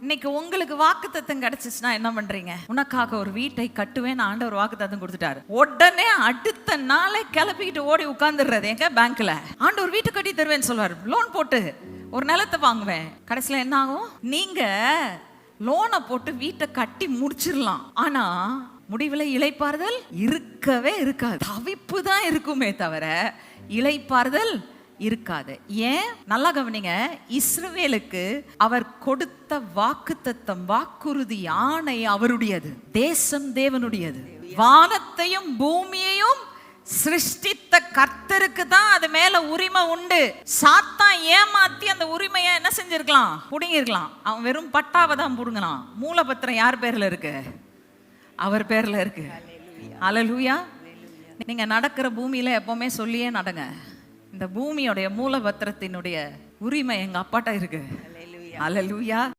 இன்னைக்கு உங்களுக்கு வாக்குத்தத்தம் கிடைச்சிச்சுன்னா என்ன பண்றீங்க? உனக்காக ஒரு வீட்டை கட்டுவேன் ஆண்டவர் வாக்குத்தத்தம் கொடுத்துட்டாரு. உடனே அடுத்த நாளே கிளப்பிக்கிட்டு ஓடி உட்கார்ந்துடுறது எங்க? பேங்க்ல. ஆண்டவர் வீட்டை கட்டி தருவேன்னு சொல்வார். லோன் போட்டு. ஒரு நிலத்தை வாங்குவேன். கடைசியில் என்ன ஆகும்? நீங்க லோனை போட்டு வீட்டை கட்டி முடிச்சிடலாம். ஆனா முடிவில் இளைப்பாறுதல் இருக்கவே இருக்காது. தவிப்பு தான் இருக்குமே தவிர இளைப்பாறுதல் இருக்காது. ஏன்? நல்லா கவனிங்க. இஸ்ரவேலுக்கு அவர் கொடுத்த வாக்குத்தத்தம் வாக்குறுதி ஆணை அவருடையது. தேசம் தேவனுடையது. வானத்தையும் பூமியையும் சிருஷ்டித்த கர்த்தருக்கு தான் அது மேல உரிமை உண்டு. சாத்தான் ஏமாத்தி அந்த உரிமையை என்ன செஞ்சிருக்கலாம்? புடுங்கிருக்கலாம் அவன் வெறும் பட்டாவை தான் புடுங்கலாம் மூலபத்திரம் யார் பேர்ல இருக்கு? அவர் பேர்ல இருக்கு. அலலூயா நீங்க நடக்கிற பூமியில எப்பவுமே சொல்லியே நடங்க. இந்த பூமியோடைய மூலபத்திரத்தினுடைய உரிமை எங்க அப்பாட்ட இருக்கு. அலலூயா